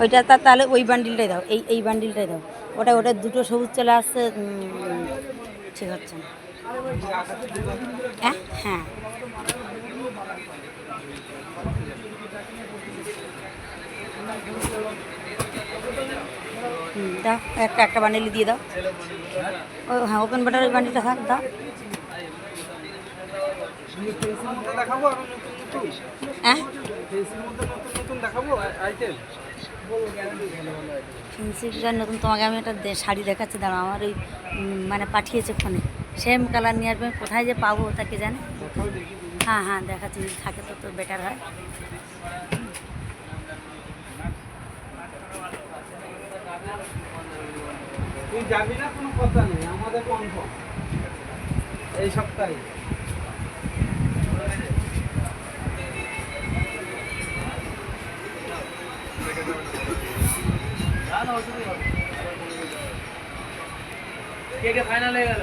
ওইটা তা তাহলে ওই বান্ডিলটাই দাও। এই এই বান্ডিলটাই দাও। ওটা ওটা দুটো সবুজ চলে আসছে ঠিক হচ্ছে না হ্যাঁ। দাও। একটা একটা বান্ডিল দিয়ে দাও। ও হ্যাঁ ওপেন বাটার ওই বান্ডিলটা থাক, দাও। দেখাবো আরও নতুন নতুন হ্যাঁ? নতুন নতুন দেখাবো আইটেম ফেন্সিটার নতুন তোমাকে আমি একটা দে- শাড়ি দেখাচ্ছি দাঁড়াও আমার ওই মানে পাঠিয়েছে ফোনে। সেম কালার নিয়ে আসবে কোথায় যে পাবো তা কে জানে? হ্যাঁ হ্যাঁ দেখাচ্ছি যদি থাকে তো তো বেটার হয়। তুই যাবি না কোনো কথা নেই আমাদের কনফার্ম এই সপ্তাহে। কে কে ফাইনাল হয়ে গেল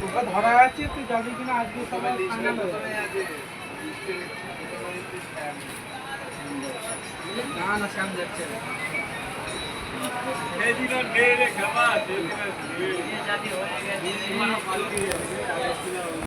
তোকে ধরা আছে তুই যাবি কিনা আজকে সবাই ফাইনাল হয়ে যাবে। না না শ্যাম যাচ্ছে না।